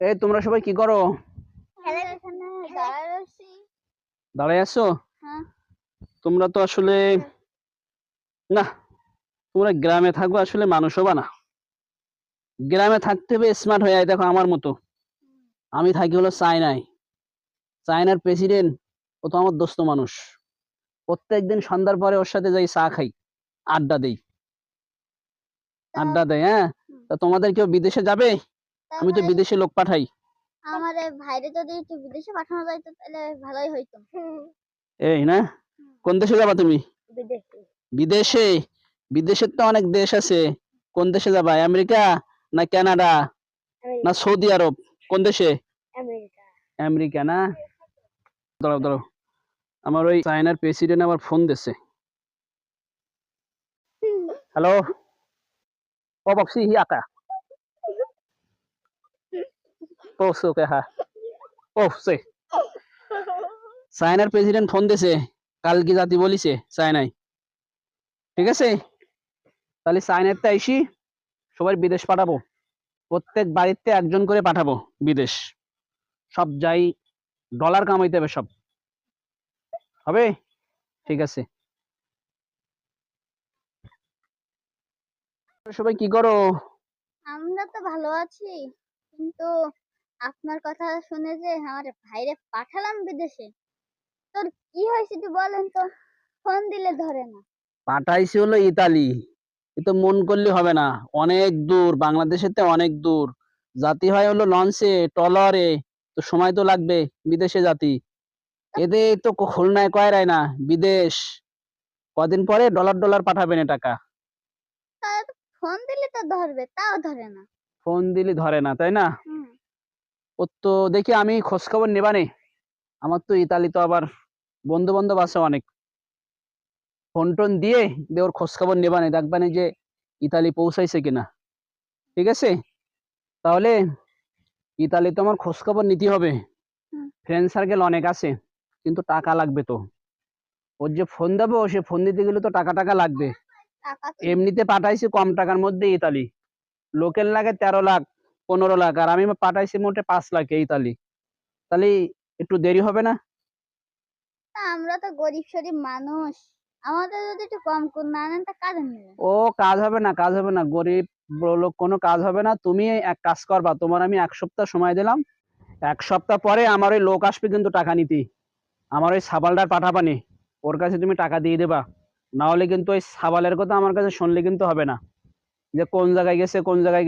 এই তোমরা সবাই কি করো? দাঁড়ায় আছো? হ্যাঁ। তোমরা তো আসলে না তোমরা গ্রামে থাকব আসলে মানুষ হবা না। গ্রামে থাকতে হবে স্মার্ট হয়ে দেখো আমার মতো। আমি থাকি হলো চায়নায়। চায়নার প্রেসিডেন্ট ও তো আমার দোস্ত মানুষ। প্রত্যেকদিন সন্ধ্যার পরে ওর সাথে যাই চা খাই আড্ডা দেই। আড্ডা দেয় হ্যাঁ? তা তোমাদের কেউ বিদেশে যাবে? আমি তো বিদেশে লোক পাঠাই। আমার ভাইরে যদি একটু বিদেশে পাঠানো যায় তো তাহলে ভালোই হইতো। এই না? কোন দেশে যাবা তুমি? বিদেশে। বিদেশে? বিদেশের তো অনেক দেশ আছে। কোন দেশে যাবা? আমেরিকা না কানাডা? না সৌদি আরব? কোন দেশে? আমেরিকা। আমেরিকা না? দাঁড়াও দাঁড়াও। আমার ওই চায়নার প্রেসিডেন্ট আবার ফোন দিছে। হ্যালো ও বক্সি হি আকা। সোকে হ্যাঁ ও সে। চায়নার প্রেসিডেন্ট ফোন দিছে কাল কি জাতি বলিছে চায়নায় ঠিক আছে? তাহলে চায়নাতে আইসি, সবাই বিদেশ পাঠাবো। প্রত্যেক বাড়িতে একজন করে পাঠাবো বিদেশ। সব যাই, ডলার কামাইতে হবে সব। হবে? ঠিক আছে। সবাই কি করো? আমরা তো ভালো আছি, কিন্তু আপনার কথা শুনে যে আমার ভাইরে পাঠালাম বিদেশে তোর কি হয়েছে একটু বলেন তো? ফোন দিলে ধরে না। পাঠাইছি হলো ইতালি। এ তো মন করলে হবে না। অনেক দূর বাংলাদেশের তো অনেক দূর। জাতি হয় হলো লঞ্চে ট্রলারে। তো সময় তো লাগবে বিদেশে জাতি। এদের তো খুলনায় কয়রায় না বিদেশ। কদিন পরে ডলার ডলার পাঠাবেন টাকা। ফোন দিলে তো ধরবে তাও ধরে না। ফোন দিলে ধরে না তাই না? ও তো দেখি আমি খোঁজ খবর নেবানে আমার তো ইতালি তো আবার বন্ধু বান্ধব আছে অনেক। ফোন টোন দিয়ে দিয়ে ওর খোঁজ খবর নেবানে দেখবানে যে ইতালি পৌঁছাইছে কিনা। ঠিক আছে? তাহলে ইতালি তো আমার খোঁজখবর নিতে হবে। ফ্রেন্ড সার্কেল অনেক আছে কিন্তু টাকা লাগবে তো। ওর যে ফোন দেবো সে ফোন দিতে গেলে তো টাকা টাকা লাগবে। এমনিতে পাঠাইছি কম টাকার মধ্যে ইতালি। লোকের লাগে তেরো লাখ। পনেরো লাখ আর আমি পাঠাইছি মোটে পাঁচ লাখ ইতালি তাহলে একটু দেরি হবে না? আমরা তো গরিব শরীব মানুষ। আমাদের যদি একটু কম করে না তা কাজে নেবেন ও কাজ হবে না কাজ হবে না। গরিব লোক কোনো কাজ হবে না। তুমি এক কাজ করবা তোমার আমি এক সপ্তাহ সময় দিলাম। এক সপ্তাহ পরে আমার ওই লোক আসবে কিন্তু টাকা নিতে। আমার ওই সাবালটার পাঠাবানি। ওর কাছে তুমি টাকা দিয়ে দেবা। না হলে কিন্তু ওই সাবালের কথা আমার কাছে শুনলে কিন্তু হবে না। যে কোন জায়গায় গেছে কোন জায়গায়